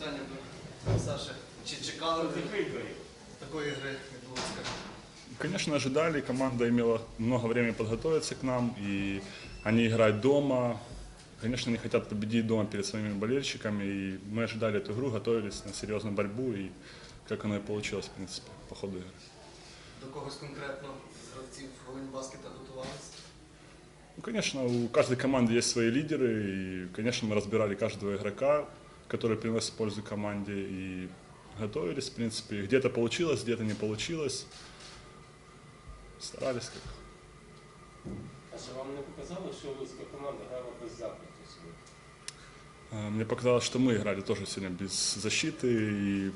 питання до Саші. Чи чекали ви такої гри від Луцька? Конечно, ожидали. Команда имела много времени подготовиться к нам, и они играют дома. Конечно, они хотят победить дома перед своими болельщиками, и мы ожидали эту игру, готовились на серьезную борьбу, и как оно и получилось, в принципе, по ходу игры. До когось конкретно з гравців Волиньбаскета готувалися? Ну, конечно, у каждой команды есть свои лидеры, и, конечно, мы разбирали каждого игрока, Который приносит пользу команде, и готовились, в принципе. Где-то получилось, где-то не получилось. Старались как. А що вам не показало, що Луцька команда грала без захисту сьогодні? А, Мне показалось, что мы играли тоже сегодня без защиты. И,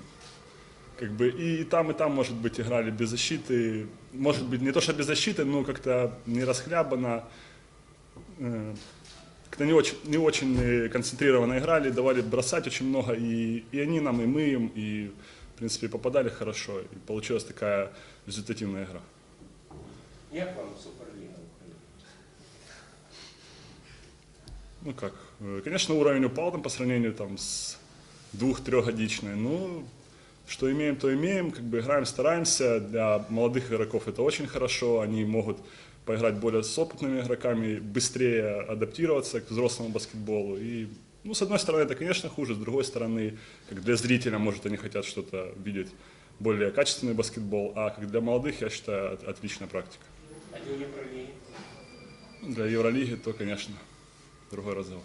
как бы, и там, и там, может быть, играли без защиты. Может быть, не то, что без защиты, но как-то не расхлябанно. Как-то не очень, не очень э, концентрированно играли, давали бросать очень много. И, и они нам, и мы им. И, в принципе, попадали хорошо. И получилась такая результативная игра. Як вам Суперліга України? Ну как, э, конечно, уровень упал там по сравнению там с двух-трехгодичной. Ну, что имеем, то имеем, как бы играем, стараемся. Для молодых игроков это очень хорошо, они могут поиграть более с опытными игроками, быстрее адаптироваться к взрослому баскетболу. И, ну, с одной стороны, это, конечно, хуже, с другой стороны, как для зрителя, может, они хотят что-то видеть более качественный баскетбол, а как для молодых, я считаю, от- отличная практика. А для Євроліги? Ну, Для Евролиги, то, конечно, другой разговор,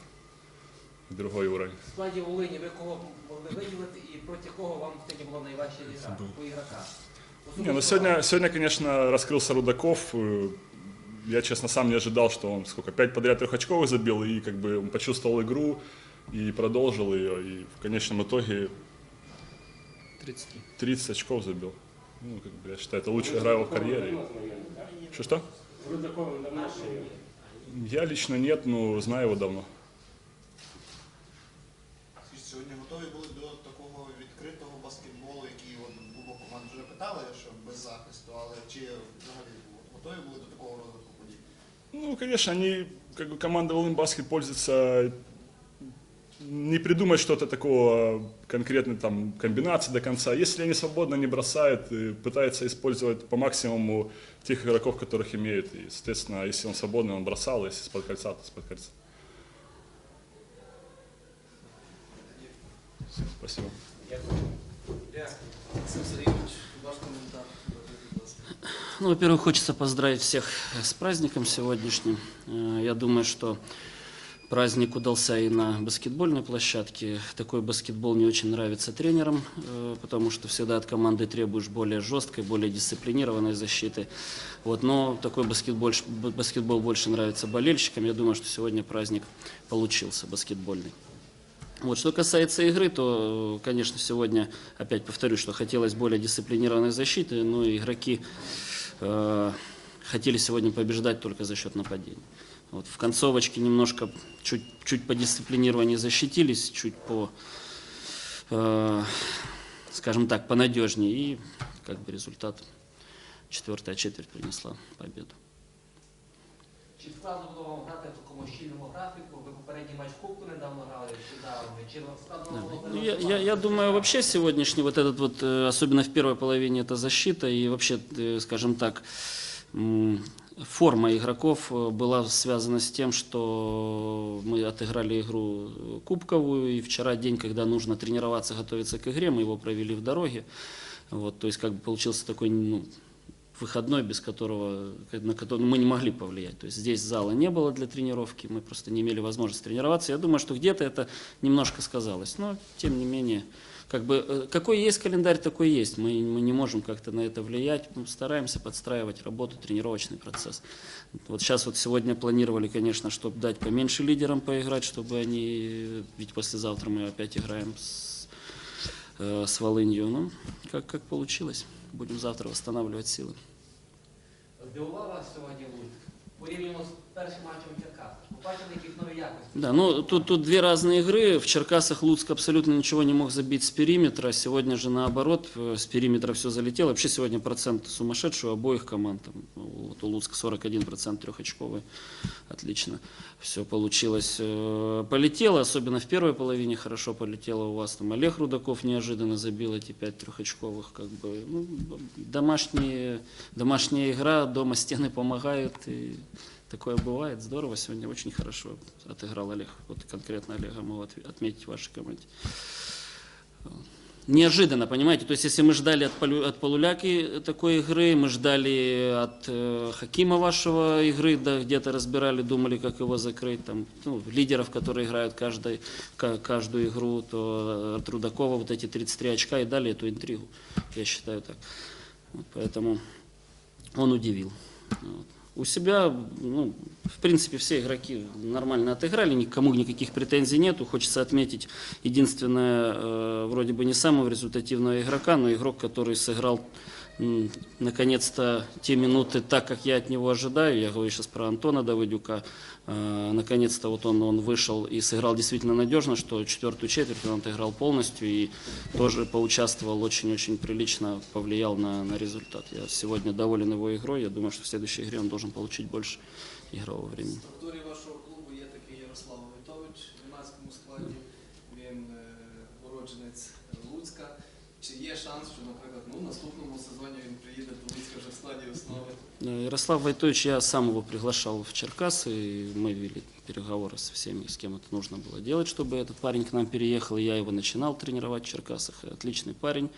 другой уровень. В складі Волині ви кого могли виділити і проти кого вам сьогодні була найважча гра по ігроках? Не, ну сегодня, сегодня, конечно, раскрылся Рудаков. Э, Я, честно, сам не ожидал, что он сколько, пять подряд трехочковых забил, и как бы он почувствовал игру и продолжил ее. И в конечном итоге 33. 30 очков забил. Ну, как бы, я считаю, это лучшая игра его в карьере. Давно знайомі, так? Что-что? З Рудаковим давно знайомі. Я лично нет, но знаю его давно. Скажіть, сьогодні готові були до такого відкритого баскетболу, який от було команд вже питали, що без захисту, але чи взагалі от готові були до такого розвитку подій? Ну, конечно, они, как бы команда Волын Баскет пользуется не придумать что-то такого конкретной там комбинации до конца. Если они свободно не бросают, пытаются использовать по максимуму тех игроков, которых имеют. И, соответственно, если он свободный, он бросал, если из-под кольца, то из-под кольца. Спасибо. Максим Сергійович, ваш коментар. Ну, во-первых, хочется поздравить всех с праздником сегодняшним. Э, Я думаю, что праздник удался и на баскетбольной площадке. Такой баскетбол не очень нравится тренерам, э, потому что всегда от команды требуешь более жесткой, более дисциплинированной защиты. Вот, но такой баскетбол, баскетбол больше нравится болельщикам. Я думаю, что сегодня праздник получился баскетбольный. Вот, что касается игры, то, конечно, сегодня, опять повторюсь, что хотелось более дисциплинированной защиты, но игроки э, хотели сегодня побеждать только за счет нападений. Вот, в концовочке немножко чуть, чуть по дисциплинированию защитились, чуть по, э, скажем так, понадежнее. И как бы результат четвертая четверть принесла победу. Чи складно було вам грати в такому щільному графіку? Ви попередній матч в Кубку недавно грали, чи да, чи вам складно було Ну, я, я, переносити? я думаю, вообще сегодняшний вот этот вот, э, особенно в первой половине, это защита и вообще, э, скажем так, м, форма игроков э, была связана с тем, что мы отыграли игру э, кубковую, и вчера день, когда нужно тренироваться, готовиться к игре, мы его провели в дороге. Вот, то есть как бы получился такой ну, выходной, без которого, на который мы не могли повлиять. То есть здесь зала не было для тренировки, мы просто не имели возможности тренироваться. Я думаю, что где-то это немножко сказалось. Но, тем не менее, как бы, э, какой есть календарь, такой есть. Мы, мы не можем как-то на это влиять. Мы стараемся подстраивать работу, тренировочный процесс. Вот сейчас вот сегодня планировали, конечно, чтобы дать поменьше лидерам поиграть, чтобы они... Ведь послезавтра мы опять играем с, э, с Волынью. Ну, как, как получилось. Будем завтра восстанавливать силы. Здивував вас сьогодні Луцьк? Порівняно з першим матчем в Черкасах. Бачили якісь нові якості. Да, ну тут, тут две разные игры. В Черкасах Луцк абсолютно ничего не мог забить с периметра. Сегодня же наоборот, э, с периметра все залетело. Вообще сегодня процент сумасшедший у обоих команд. Там, вот у Луцка 41% трехочковый. Отлично. Все получилось. Э, Полетело, особенно в первой половине хорошо полетело у вас. Там Олег Рудаков неожиданно забил эти пять трехочковых. Как бы, ну, домашние, домашняя игра, дома стены помогают. И Такое бывает, здорово. Сегодня очень хорошо отыграл Олег. Вот конкретно Олега могу отметить в вашей команде. Неожиданно, понимаете? То есть, если мы ждали от, Полю- от Полуляки такой игры, мы ждали от э, Хакима вашего игры, да, где-то разбирали, думали, как его закрыть, там, ну, лидеров, которые играют каждой, ка- каждую игру, то от Рудакова вот эти 33 очка и дали эту интригу. Я считаю так. Вот поэтому он удивил. Вот. У себя, ну, в принципе, все игроки нормально отыграли, никому никаких претензий нету. Хочется отметить единственное, э, вроде бы не самого результативного игрока, но игрок, который сыграл м, наконец-то те минуты так, как я от него ожидаю. Я говорю сейчас про Антона Давыдюка. Э, наконец-то вот он, он вышел и сыграл действительно надежно, что четвертую четверть он отыграл полностью и тоже поучаствовал очень-очень прилично, повлиял на, на результат. Я сегодня доволен его игрой, я думаю, что в следующей игре он должен получить больше игрового времени. Ярослав Войтович, я сам его приглашал в Черкасы, и мы вели переговоры со всеми, с кем это нужно было делать, чтобы этот парень к нам переехал. Я его начинал тренировать в Черкасах. Отличный парень,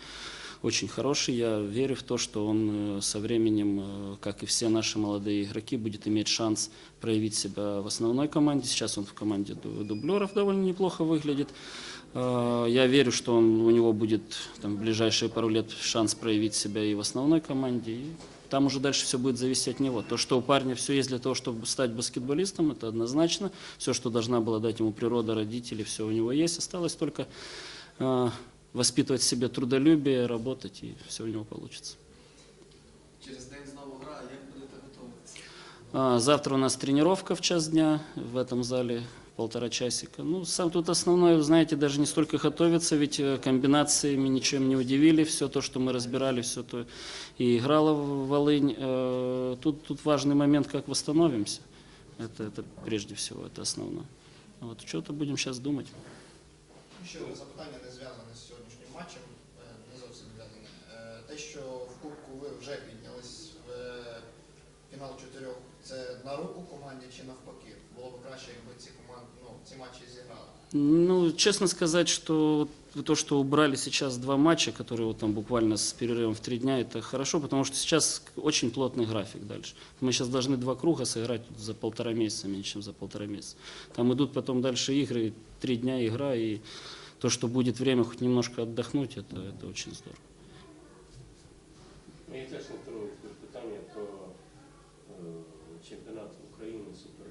очень хороший. Я верю в то, что он э, со временем, э, как и все наши молодые игроки, будет иметь шанс проявить себя в основной команде. Сейчас он в команде ду- дублеров довольно неплохо выглядит. Э, Я верю, что он, у него будет там, в ближайшие пару лет шанс проявить себя и в основной команде. И там уже дальше все будет зависеть от него. То, что у парня все есть для того, чтобы стать баскетболистом, это однозначно. Все, что должна была дать ему природа, родители, все у него есть. Осталось только э, воспитывать в себе трудолюбие, работать, и все у него получится. Через день знову гра, а як будете готуватися? А, Завтра у нас тренировка в час дня в этом зале, полтора часика. Ну, сам тут основное, знаете, даже не столько готовиться, ведь э, комбинациями ничем не удивили. Все то, что мы разбирали, все то и играла в Волынь. Э, Тут, тут важный момент, как восстановимся. Это, это прежде всего, это основное. Вот что-то будем сейчас думать. Ще одне запитання не зв'язане з сьогоднішнім матчем, е, не зовсім зв'язане. Е, Те, що в Кубку ви вже піднялись в е, фінал чотирьох, це на руку команді чи навпаки? Було б краще, якби ці команди, ну, ці матчі зіграли. Ну, честно сказать, что вот то, что убрали сейчас два матча, которые вот там буквально с перерывом в три дня, это хорошо, потому что сейчас очень плотный график дальше. Мы сейчас должны два круга сыграть за полтора месяца, меньше, чем за полтора месяца. Там идут потом дальше игры, три дня игра, и то, что будет время хоть немножко отдохнуть, это, это очень здорово. Ну, і теж на друге питання про е, чемпіонат України Суперліги.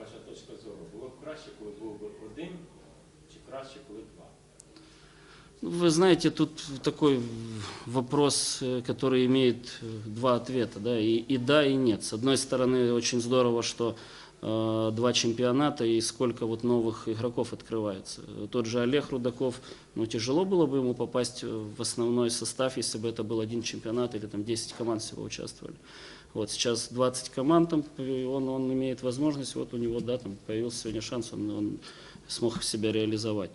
Ваша точка зору, було б краще, коли був би один, чи краще, коли два? Ну, Вы знаете, тут такой вопрос, э, который имеет э, два ответа, да, и, и да, и нет. С одной стороны, очень здорово, что э, два чемпионата и сколько вот новых игроков открывается. Тот же Олег Рудаков, ну, тяжело было бы ему попасть в основной состав, если бы это был один чемпионат или там 10 команд всего участвовали. Вот сейчас 20 команд, там, он, он имеет возможность, вот у него, да, там появился сегодня шанс, он, он смог себя реализовать.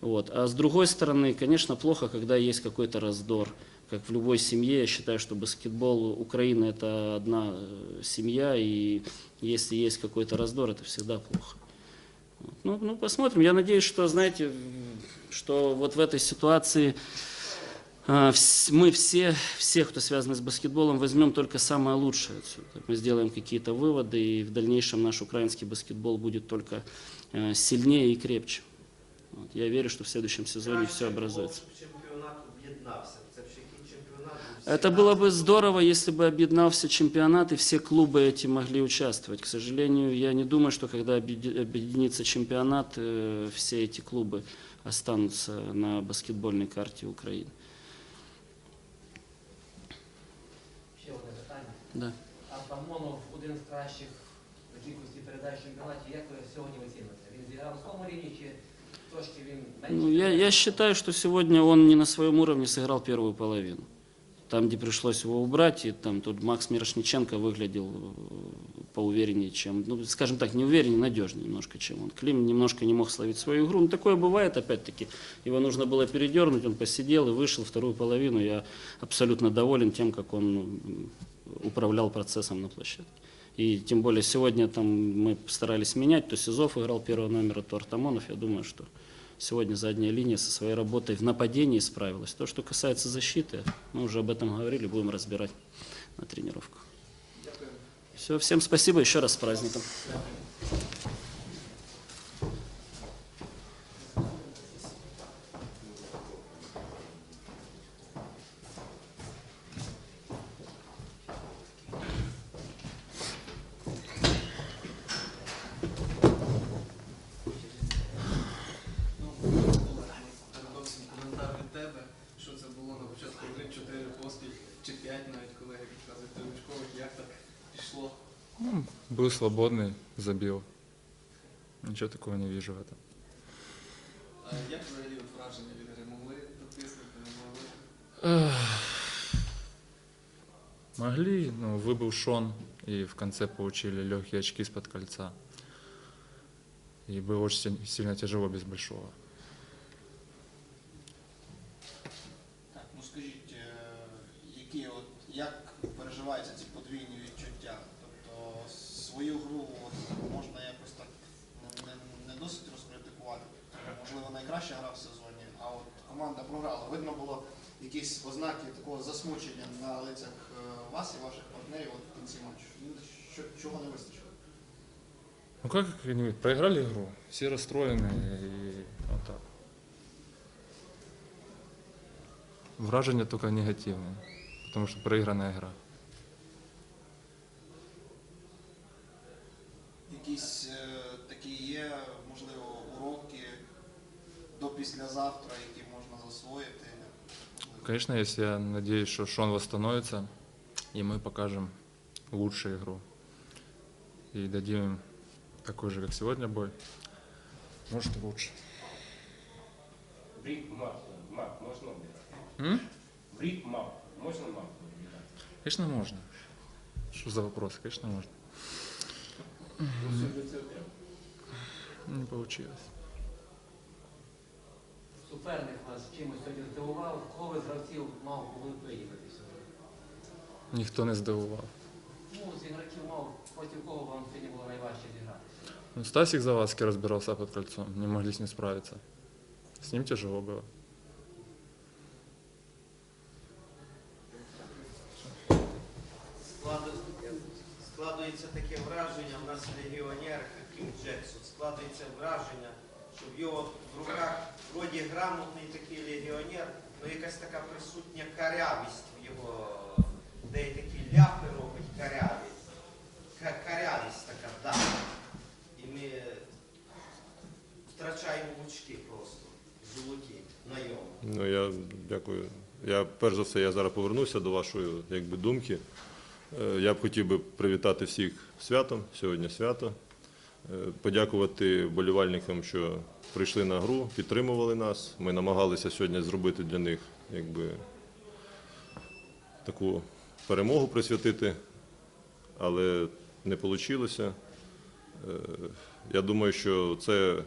Вот. А с другой стороны, конечно, плохо, когда есть какой-то раздор. Как в любой семье, я считаю, что баскетбол Украины это одна э, семья, и если есть какой-то раздор, это всегда плохо. Ну, ну, посмотрим. Я надеюсь, что, знаете, что вот в этой ситуации мы все, все, кто связан с баскетболом, возьмем только самое лучшее отсюда. Мы сделаем какие-то выводы, и в дальнейшем наш украинский баскетбол будет только э, сильнее и крепче. Вот. Я верю, что в следующем сезоне все образуется. Чемпіонат об'єднався. Це вже який чемпіонат. був? Это было бы здорово, если бы объединялся чемпионат и все клубы эти могли участвовать. К сожалению, я не думаю, что когда объеди- объединится чемпионат, э, все эти клубы останутся на баскетбольной карте Украины. Да. Артамонов один з кращих в кількості передач в чемпіонаті. Як ви сьогодні оцінюєте? Він зіграв на своєму рівні чи трошки він менше? Ну, я, я считаю, что сегодня он не на своем уровне сыграл первую половину. Там, где пришлось его убрать, и там тут Макс Мирошниченко выглядел э, поувереннее, чем, ну, скажем так, не увереннее, надежнее немножко, чем он. Клим немножко не мог словить свою игру. Ну, такое бывает, опять-таки. Его нужно было передернуть, он посидел и вышел вторую половину. Я абсолютно доволен тем, как он ну, м, управлял процессом на площадке. И тем более сегодня там мы старались менять, то Сизов играл первого номера, то Артамонов. Я думаю, что сегодня задняя линия со своей работой в нападении справилась. То, что касается защиты, мы уже об этом говорили, будем разбирать на тренировках. Все, всем спасибо, еще раз с праздником. свободный, забил. Ничего такого не вижу в этом. А як взагалі от враження від гри могли дотиснути, не могли? Могли, но выбыл Шон, и в конце получили легкие очки из-под кольца. И было очень силь- сильно тяжело без большого. Так, ну скажіть, е, які от як переживаються ці найкраща гра в сезоні, а от команда програла. Видно було якісь ознаки такого засмучення на лицях е, вас і ваших партнерів от в кінці матчу. Ну, Що, чого не вистачило? Ну как они проиграли игру? Все расстроены и вот так. Вражение только негативное, потому что проигранная игра. Якісь е, такі є, до післязавтра, які можна засвоїти. Конечно, если я надеюсь, что Шон восстановится, и мы покажем лучшую игру. И дадим им такой же, как сегодня, бой. Может, и лучше. В рік мап, мап можна обіграти? М? В рік мап можна мап обіграти? Конечно, можно. Что за вопрос? Конечно, можно. Ну, все для цього треба. Не получилось. Суперник вас чимось сьогодні здивував, кого ви з гравців мав були виїхати сьогодні? Ніхто не здивував. Ну, з ігроків мав, проти кого вам сьогодні було найважче зіграти? Ну, Стасик Завадский разбирался под кольцом, не могли с ним справиться. С ним тяжело было. Складу- Складується таке враження, в нас легіонер Хакім Джексон, складується враження, що в його в руках вроді грамотний такий легіонер, але якась така присутня карявість в його, де й такі ляпи робить каряві. Ка- Карявість така, да. І ми втрачаємо очки просто, золоті на йому. Ну, я дякую. Я перш за все я зараз повернуся до вашої якби, думки. Е, Я б хотів би привітати всіх святом. Сьогодні свято. Е, Подякувати вболівальникам, що прийшли на гру, підтримували нас. Ми намагалися сьогодні зробити для них якби, таку перемогу присвятити, але не вийшло. Я думаю, що це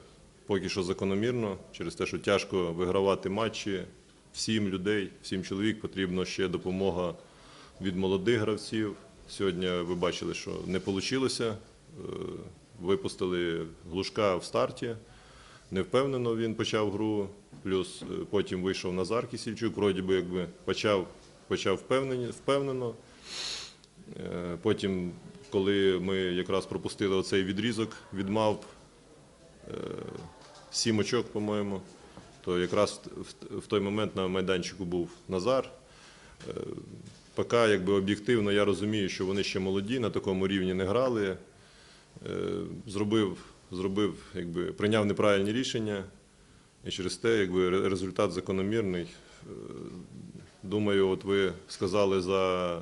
поки що закономірно, через те, що тяжко вигравати матчі. Всім людей, всім чоловік потрібна ще допомога від молодих гравців. Сьогодні ви бачили, що не вийшло. Випустили глушка в старті. Не впевнено він почав гру. Плюс е, потім вийшов Назар Кісільчук, вроді би якби почав, почав впевнено. Е, Потім, коли ми якраз пропустили оцей відрізок від мавп, е, сім очок, по-моєму, то якраз в- той момент на майданчику був Назар. Поки якби об'єктивно я розумію, що вони ще молоді, на такому рівні не грали. Е, Зробив, зробив якби, прийняв неправильні рішення, і через те якби, результат закономірний. Е, Думаю, от ви сказали за е,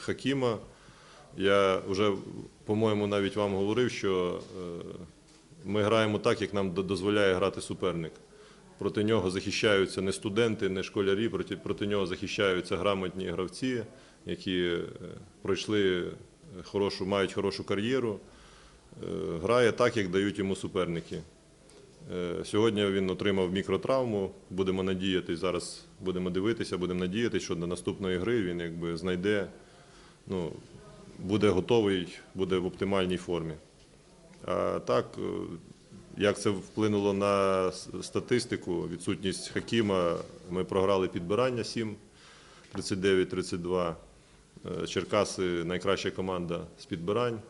Хакіма. Я вже, по-моєму, навіть вам говорив, що ми граємо так, як нам дозволяє грати суперник. Проти нього захищаються не студенти, не школярі, проти, проти нього захищаються грамотні гравці, які пройшли хорошу, мають хорошу кар'єру. Е, Грає так, як дають йому суперники. Е, Сьогодні він отримав мікротравму. Будемо надіятися, зараз будемо дивитися, будемо надіятися, що до наступної гри він якби знайде, ну, буде готовий, буде в оптимальній формі. А так, е, як це вплинуло на статистику, відсутність Хакіма, ми програли підбирання 7, 39-32. Е, Черкаси найкраща команда з підбирань.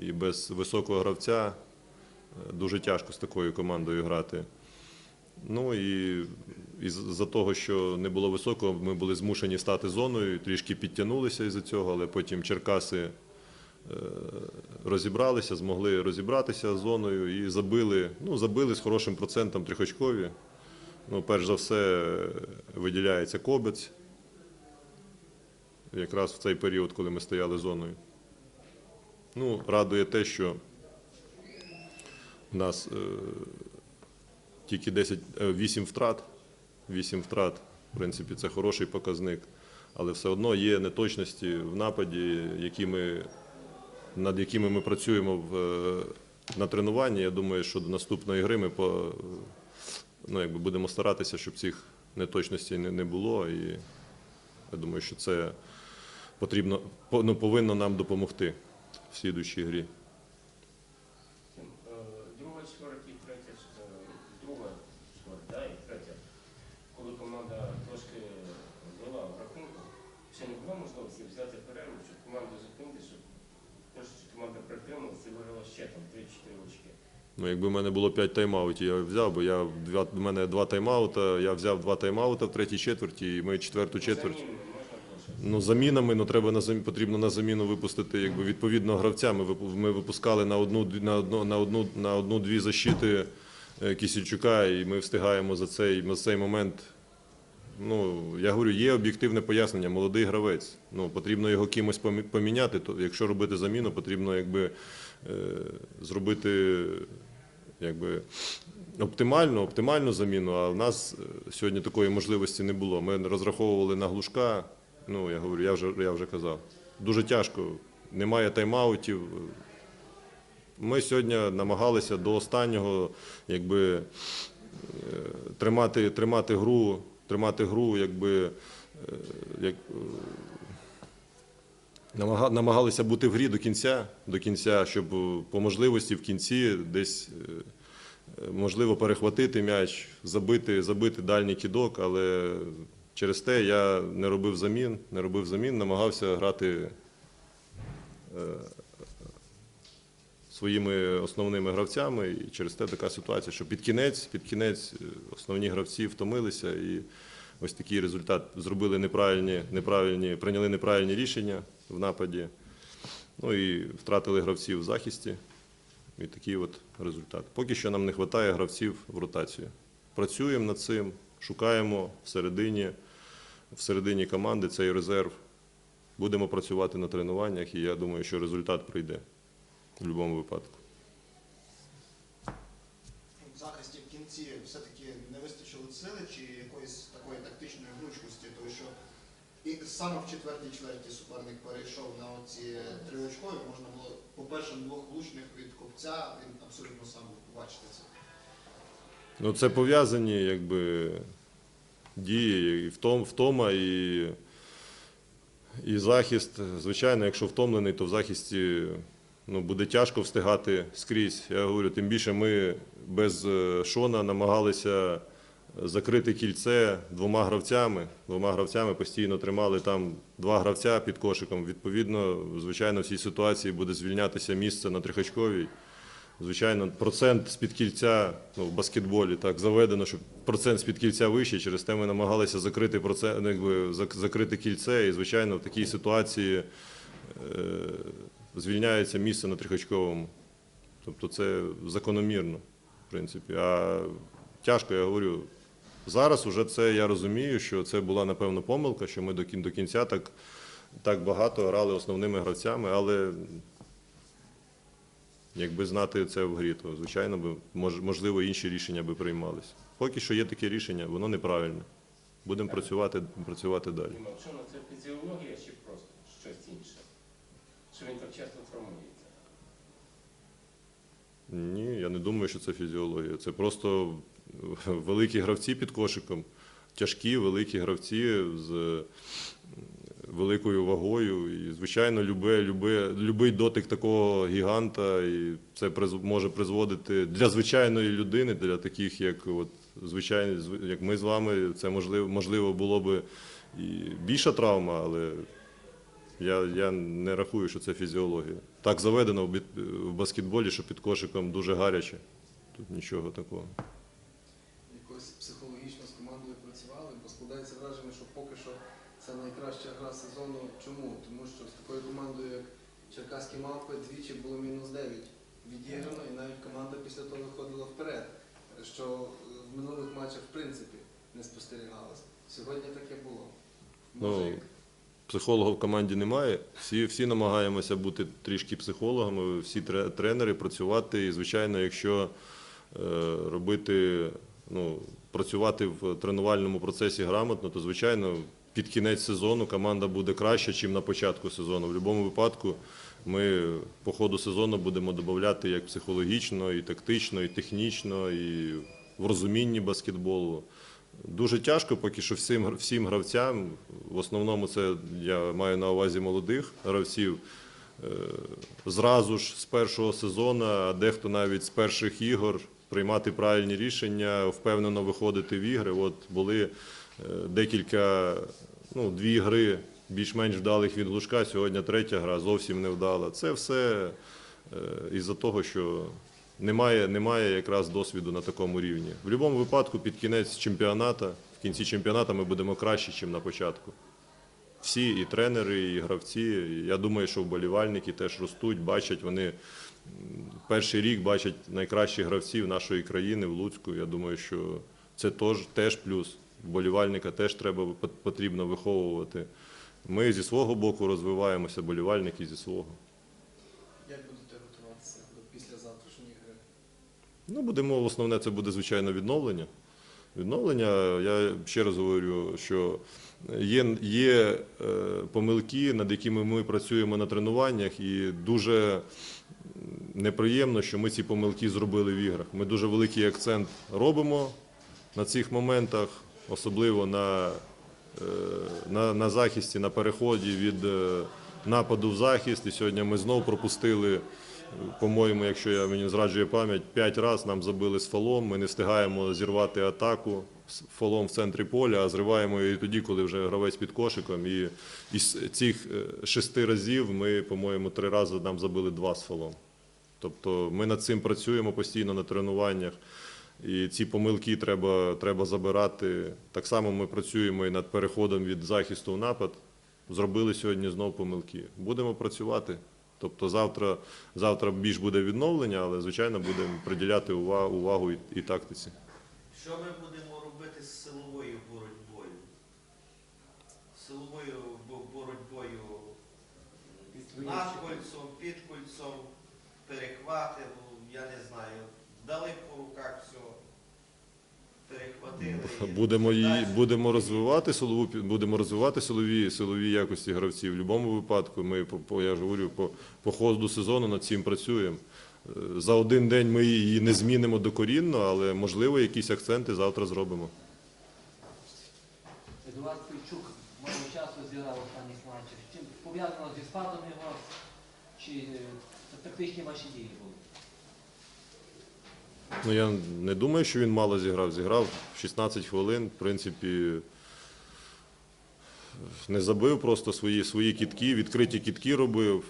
І без високого гравця е, дуже тяжко з такою командою грати. Ну і із-за того, що не було високого, ми були змушені стати зоною, трішки підтягнулися із-за цього, але потім Черкаси е, розібралися, змогли розібратися з зоною і забили, ну, забили з хорошим процентом трьохочкові. Ну, перш за все е, виділяється Кобець, якраз в цей період, коли ми стояли зоною. Ну, радує те, що у нас е, тільки 10, е, 8 втрат. 8 втрат, в принципі, це хороший показник. Але все одно є неточності в нападі, які ми, над якими ми працюємо в, е, на тренуванні. Я думаю, що до наступної гри ми по, ну, якби будемо старатися, щоб цих неточностей не, не було. І я думаю, що це потрібно, ну, повинно нам допомогти в слідуючій грі. Е, Друга чверть і третя, е, друга чверть, да, і третя. Коли команда трошки вела в рахунку, ще не було можливості взяти перерву, щоб команду зупинити, щоб команда притрималася і виграла ще там 3-4 очки. Ну, якби в мене було 5 тайм-аутів, я взяв, бо я в в мене два тайм-аута, я взяв два тайм-аута в третій четверті, і ми четверту четверть. Замінами можна було щось? Ну, замінами, ну треба на замі- потрібно на заміну випустити якби відповідно гравця. Ми ми випускали на одну на одну на одну на одну-дві защити е, Кісільчука, і ми встигаємо за цей за цей момент. Ну я говорю, є об'єктивне пояснення. Молодий гравець. Ну потрібно його кимось поміняти. То якщо робити заміну, потрібно якби е, зробити якби оптимальну, оптимальну заміну. А в нас е, сьогодні такої можливості не було. Ми розраховували на глушка. Ну, я говорю, я вже, я вже казав. Дуже тяжко. Немає тайм-аутів. Ми сьогодні намагалися до останнього якби, е, тримати, тримати гру, тримати гру, якби, е, як, е, намагалися бути в грі до кінця, до кінця, щоб по можливості в кінці десь можливо перехватити м'яч, забити, забити дальній кідок, але через те я не робив замін, не робив замін, намагався грати е, своїми основними гравцями, і через те така ситуація, що під кінець, під кінець е, основні гравці втомилися і ось такий результат зробили неправильні, неправильні, прийняли неправильні рішення в нападі. Ну і втратили гравців в захисті. І такий от результат. Поки що нам не вистачає гравців в ротацію. Працюємо над цим, шукаємо всередині, всередині команди цей резерв. Будемо працювати на тренуваннях, і я думаю, що результат прийде в будь-якому випадку. В захисті в кінці все-таки не вистачило сили чи якоїсь такої тактичної гнучкості, тому що і саме в четвертій чверті суперник перейшов на оці триочкові, можна було, по-перше, двох влучних від копця, він абсолютно сам побачити це. Ну, це пов'язані якби, дії, і втом, втома, і, і захист. Звичайно, якщо втомлений, то в захисті ну, буде тяжко встигати скрізь. Я говорю, тим більше ми без е, Шона намагалися закрити кільце двома гравцями. Двома гравцями постійно тримали там два гравця під кошиком. Відповідно, звичайно, в цій ситуації буде звільнятися місце на трихачковій. Звичайно, процент з-під кільця ну, в баскетболі так заведено, що процент з-під кільця вищий. Через те ми намагалися закрити процент, ну, якби, закрити кільце. І, звичайно, в такій ситуації е, звільняється місце на трихочковому. Тобто це закономірно, в принципі. А тяжко, я говорю. Зараз уже це я розумію, що це була напевно помилка, що ми до кінця так так багато грали основними гравцями, але якби знати це в грі, то звичайно би можливо інші рішення би приймалися. Поки що є таке рішення, воно неправильне. Будемо працювати, працювати далі. Що це фізіологія чи просто щось інше? Що він так часто травмується? Ні, я не думаю, що це фізіологія. Це просто великі гравці під кошиком, тяжкі, великі гравці з великою вагою. І, звичайно, любе, любе, любий дотик такого гіганта, і це може призводити для звичайної людини, для таких, як от, звичайні, як ми з вами, це можливо, можливо було би і більша травма, але я, я не рахую, що це фізіологія. Так заведено в баскетболі, що під кошиком дуже гаряче. Тут нічого такого. Якось психологічно з командою працювали, бо складається враження, що поки що це найкраща гра сезону. Чому? Тому що з такою командою, як Черкаські мавпи, двічі було мінус 9 відіграно, і навіть команда після того виходила вперед, що в минулих матчах в принципі не спостерігалось. Сьогодні таке було. Ну, Психолога в команді немає. Всі, всі намагаємося бути трішки психологами, всі тренери працювати. І, звичайно, якщо е, робити, ну, працювати в тренувальному процесі грамотно, то звичайно під кінець сезону команда буде краще, ніж на початку сезону. В будь-якому випадку ми по ходу сезону будемо додати як психологічно, і тактично, і технічно, і в розумінні баскетболу. Дуже тяжко, поки що всім, всім гравцям, в основному це я маю на увазі молодих гравців, е, зразу ж з першого сезону, а дехто навіть з перших ігор приймати правильні рішення, впевнено виходити в ігри. От були е, декілька, ну, дві гри більш-менш вдалих від Глушка, сьогодні третя гра зовсім не вдала. Це все е, із-за того, що немає, немає якраз досвіду на такому рівні. В будь-якому випадку під кінець чемпіоната, в кінці чемпіонату ми будемо краще, ніж на початку. Всі і тренери, і гравці. Я думаю, що вболівальники теж ростуть, бачать вони перший рік бачать найкращих гравців нашої країни в Луцьку. Я думаю, що це теж, теж плюс. Вболівальника теж треба потрібно виховувати. Ми зі свого боку розвиваємося, болівальники зі свого. як будете готуватися до післязавтрашньої гри? Ну, будемо, основне, це буде, звичайно, відновлення. Відновлення, я ще раз говорю, що є, є е, помилки, над якими ми працюємо на тренуваннях, і дуже неприємно, що ми ці помилки зробили в іграх. Ми дуже великий акцент робимо на цих моментах, особливо на, на, на захисті, на переході від е, нападу в захист. І сьогодні ми знов пропустили по-моєму, якщо я мені зраджує пам'ять, п'ять разів нам забили з фолом. Ми не встигаємо зірвати атаку з фолом в центрі поля, а зриваємо її тоді, коли вже гравець під кошиком. І із цих е, шести разів ми, по-моєму, три рази нам забили два з фолом. Тобто ми над цим працюємо постійно на тренуваннях. І ці помилки треба, треба забирати. Так само ми працюємо і над переходом від захисту в напад. Зробили сьогодні знов помилки. Будемо працювати. Тобто завтра, завтра більш буде відновлення, але звичайно будемо приділяти увагу, увагу і, і тактиці. Що ми будемо робити з силовою боротьбою? З Силовою боротьбою над кольцом, під кольцом, перехвати, ну, я не знаю, дали по руках все, перехватили. і Будемо її будемо розвивати силову будемо розвивати силові силові якості гравців. В будь-якому випадку ми по, я ж говорю по, по ходу сезону над цим працюємо. Е, За один день ми її не змінимо докорінно, але можливо якісь акценти завтра зробимо. Едуард Фільчук мало часу зіграв останніх матчах. Чим пов'язано зі спадом його, чи е, тактичні ваші дії? Ну я не думаю, що він мало зіграв. Зіграв 16 хвилин, в принципі. Не забив просто свої, свої кітки, відкриті кітки робив.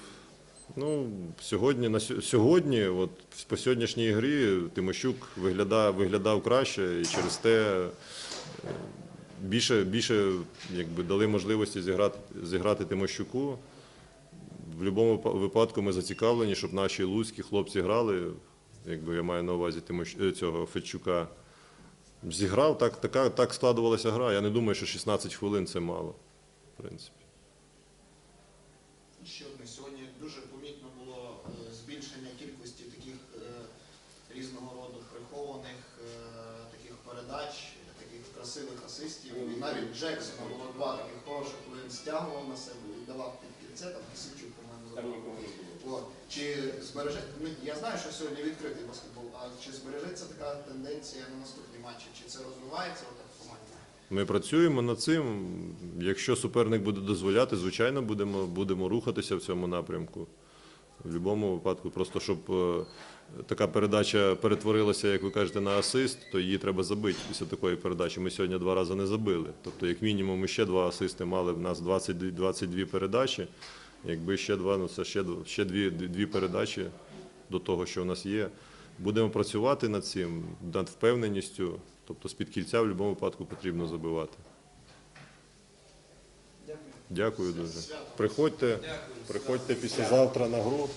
Ну, сьогодні, на сьогодні, от по сьогоднішній грі Тимощук виглядав, виглядав краще і через те е, більше, більше якби, дали можливості зіграти, зіграти Тимощуку. В будь-якому випадку ми зацікавлені, щоб наші луцькі хлопці грали, якби я маю на увазі Тимощ... е, цього Федчука. Зіграв, так, така, так складувалася гра. Я не думаю, що 16 хвилин це мало, в принципі. ще одне. Сьогодні дуже помітно було е, збільшення кількості таких е, різного роду прихованих таких передач, таких красивих асистів. І навіть Джексона було два таких хороших, коли він стягував на себе і давав під кільце, там Кисельчук, по-моєму, Там забрав. нікого не було. От. Чи збереже я знаю, що сьогодні відкритий баскетбол, а чи збережеться така тенденція на наступні матчі? Чи це розвивається в команді? Ми працюємо над цим. Якщо суперник буде дозволяти, звичайно, будемо, будемо рухатися в цьому напрямку. В будь-якому випадку, просто щоб е, така передача перетворилася, як ви кажете, на асист, то її треба забити після такої передачі. Ми сьогодні два рази не забили. Тобто, як мінімум, ми ще два асисти мали. В нас 22, 22 передачі. Якби ще два, ну це ще, ще дві, дві передачі до того, що в нас є. Будемо працювати над цим, над впевненістю. Тобто з-під кільця в будь-якому випадку потрібно забивати. Дякую. Дуже. Приходьте, приходьте післязавтра на гру.